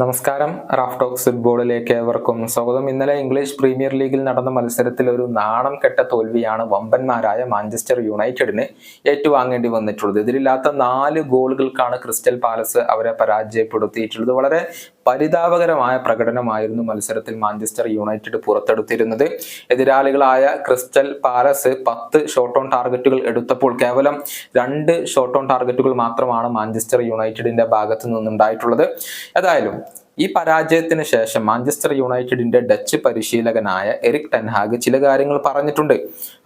നമസ്കാരം. Raf talks ഫുട്ബോളിലേക്ക് ഏവർക്കും സ്വാഗതം. ഇന്നലെ ഇംഗ്ലീഷ് പ്രീമിയർ ലീഗിൽ നടന്ന മത്സരത്തിൽ ഒരു നാണം കെട്ട തോൽവിയാണ് വമ്പന്മാരായ മാഞ്ചസ്റ്റർ യുണൈറ്റഡിന് ഏറ്റുവാങ്ങേണ്ടി വന്നിട്ടുള്ളത്. ഇതിലില്ലാത്ത നാല് ഗോളുകൾക്കാണ് ക്രിസ്റ്റൽ പാലസ് അവരെ പരാജയപ്പെടുത്തിയിട്ടുള്ളത്. വളരെ പരിതാപകരമായ പ്രകടനമായിരുന്നു മത്സരത്തിൽ മാഞ്ചസ്റ്റർ യുണൈറ്റഡ് പുറത്തെടുത്തിരുന്നത്. എതിരാളികളായ ക്രിസ്റ്റൽ പാലസ് പത്ത് ഷോട്ട് ഓൺ ടാർഗറ്റുകൾ എടുത്തപ്പോൾ കേവലം രണ്ട് ഷോട്ട് ഓൺ ടാർഗറ്റുകൾ മാത്രമാണ് മാഞ്ചസ്റ്റർ യുണൈറ്റഡിന്റെ ഭാഗത്ത് നിന്നുണ്ടായിട്ടുള്ളത്. ഏതായാലും ഈ പരാജയത്തിന് ശേഷം മാഞ്ചസ്റ്റർ യുണൈറ്റഡിന്റെ ഡച്ച് പരിശീലകനായ എറിക് ടെൻഹാഗ് ചില കാര്യങ്ങൾ പറഞ്ഞിട്ടുണ്ട്.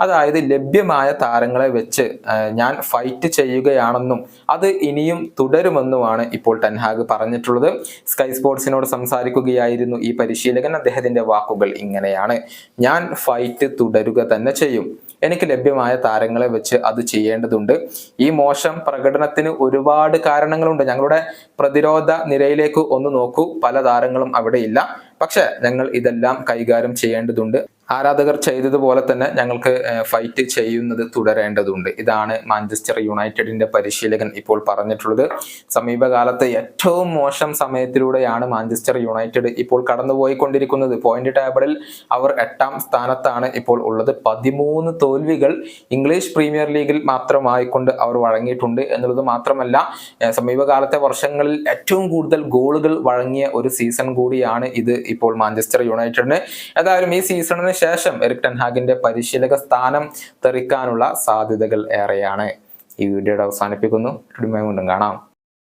അതായത് ലഭ്യമായ താരങ്ങളെ വെച്ച് ഞാൻ ഫൈറ്റ് ചെയ്യുകയാണെന്നും അത് ഇനിയും തുടരുമെന്നുമാണ് ഇപ്പോൾ ടെൻഹാഗ് പറഞ്ഞിട്ടുള്ളത്. സ്കൈ സ്പോർട്സിനോട് സംസാരിക്കുകയായിരുന്നു ഈ പരിശീലകൻ. അദ്ദേഹത്തിന്റെ വാക്കുകൾ ഇങ്ങനെയാണ്. ഞാൻ ഫൈറ്റ് തുടരുക തന്നെ ചെയ്യും. എനിക്ക് ലഭ്യമായ താരങ്ങളെ വെച്ച് അത് ചെയ്യേണ്ടതുണ്ട്. ഈ മോശം പ്രകടനത്തിന് ഒരുപാട് കാരണങ്ങളുണ്ട്. ഞങ്ങളുടെ പ്രതിരോധ നിരയിലേക്ക് ഒന്ന് നോക്കൂ. പല താരങ്ങളും അവിടെ ഇല്ല. പക്ഷെ ഞങ്ങൾ ഇതെല്ലാം കൈകാര്യം ചെയ്യേണ്ടതുണ്ട്. ആരാധകർ ചെയ്തതുപോലെ തന്നെ ഞങ്ങൾക്ക് ഫൈറ്റ് ചെയ്യുന്നത് തുടരേണ്ടതുണ്ട്. ഇതാണ് മാഞ്ചസ്റ്റർ യുണൈറ്റഡിന്റെ പരിശീലകൻ ഇപ്പോൾ പറഞ്ഞിട്ടുള്ളത്. സമീപകാലത്തെ ഏറ്റവും മോശം സമയത്തിലൂടെയാണ് മാഞ്ചസ്റ്റർ യുണൈറ്റഡ് ഇപ്പോൾ കടന്നുപോയിക്കൊണ്ടിരിക്കുന്നത്. പോയിന്റ് ടേബിളിൽ അവർ എട്ടാം സ്ഥാനത്താണ് ഇപ്പോൾ ഉള്ളത്. പതിമൂന്ന് തോൽവികൾ ഇംഗ്ലീഷ് പ്രീമിയർ ലീഗിൽ മാത്രമായിക്കൊണ്ട് അവർ വഴങ്ങിയിട്ടുണ്ട് എന്നുള്ളത് മാത്രമല്ല സമീപകാലത്തെ വർഷങ്ങളിൽ ഏറ്റവും കൂടുതൽ ഗോളുകൾ വഴങ്ങിയ ഒരു സീസൺ കൂടിയാണ് ഇത് ഇപ്പോൾ മാഞ്ചസ്റ്റർ യുണൈറ്റഡിന് ഏതായാലും ഈ സീസണിന് ശേഷം എറിക് ടെൻഹാഗിന്റെ പരിശീലക സ്ഥാനം തെറിക്കാനുള്ള സാധ്യതകൾ ഏറെയാണ്. ഈ വീഡിയോയുടെ അവസാനിപ്പിക്കുന്നു. വീണ്ടും കാണാം.